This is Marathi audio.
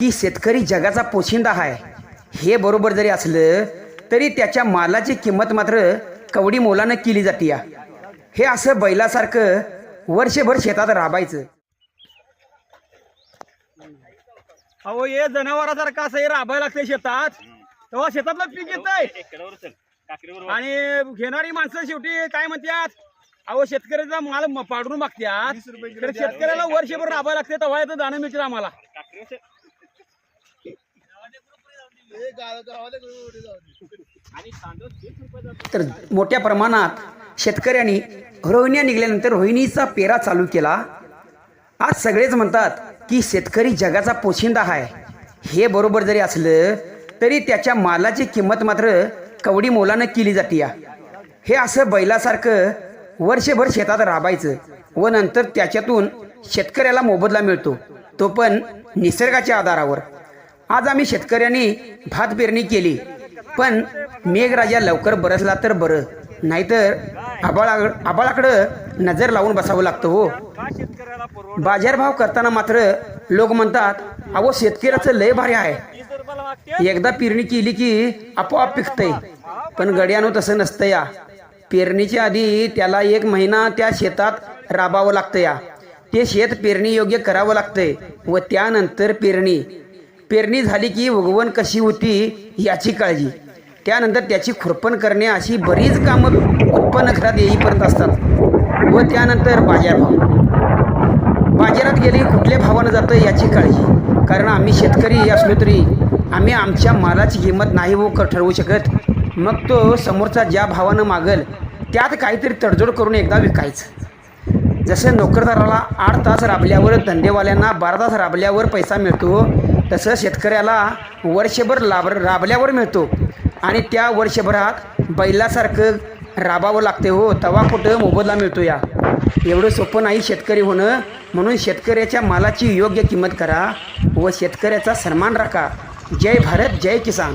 की शेतकरी जगाचा पोशिंदा आहे हे बरोबर जरी असलं तरी त्याच्या मालाची किंमत मात्र कवडी मोलानं केली जाते या हे असं बैलासारखं वर्षभर शेतात राबायचं. अहो हे जनावरासारखं असं हे राबायला लागतंय शेतात. तेव्हा शेतातलं पीक येत आणि घेणारी माणसं शेवटी काय म्हणतात अहो शेतकऱ्याचा माल म- पाडून मागतात तर शेतकऱ्याला वर्षभर राबायला लागते तेव्हा येतं दाणं मिळतील आम्हाला. तर मोठ्या प्रमाणात शेतकऱ्यांनी रोहिण्या निघाल्यानंतर रोहिणीचा पेरा चालू केला. आज सगळेच म्हणतात की शेतकरी जगाचा पोशिंदा आहे. हे बरोबर जरी असलं तरी त्याच्या मालाची किंमत मात्र कवडी मोलानं केली जाते या. हे असं बैलासारखं वर्षभर शेतात राबायचं व नंतर त्याच्यातून शेतकऱ्याला मोबदला मिळतो. तो पण निसर्गाच्या आधारावर. आज आम्ही शेतकऱ्यांनी भात पेरणी केली. पण मेघराजा लवकर बरसला तर बरं. नाहीतर आबाळा आबाळाकडं नजर लावून बसावं लागतं हो. बाजारभाव करताना मात्र लोक म्हणतात अहो शेतकऱ्याचं लय भारी आहे. एकदा पेरणी केली की आपोआप पिकतंय. पण गड्यानो तसं नसतं या. पेरणीच्या आधी त्याला एक महिना त्या शेतात राबावं लागतं या. ते शेत पेरणी योग्य करावं लागतंय व त्यानंतर पेरणी पेरणी झाली की उगवण कशी होती याची काळजी. त्यानंतर त्याची खुरपण करणे अशी बरीच कामं उत्पन्न घरात येईपर्यंत असतात. व त्यानंतर बाजारभाव बाजारात गेले कुठल्या भावानं जातं याची काळजी. कारण आम्ही शेतकरी असलो तरी आम्ही आमच्या मालाची किंमत नाही हो व ठरवू शकत. मग तो समोरचा ज्या भावानं मागल त्यात काहीतरी तडजोड करून एकदा विकायचं. जसं नोकरदाराला आठ तास राबल्यावर धंदेवाल्यांना बारा तास राबल्यावर पैसा मिळतो तसं शेतकऱ्याला वर्षभर लाभ राबल्यावर मिळतो. आणि त्या वर्षभरात बैलासारखं राबावं लागते हो. तवा कुठं मोबदला मिळतो या. एवढं सोपं नाही शेतकरी होणं. म्हणून शेतकऱ्याच्या मालाची योग्य किंमत करा व शेतकऱ्याचा सन्मान राखा. जय भारत जय किसान.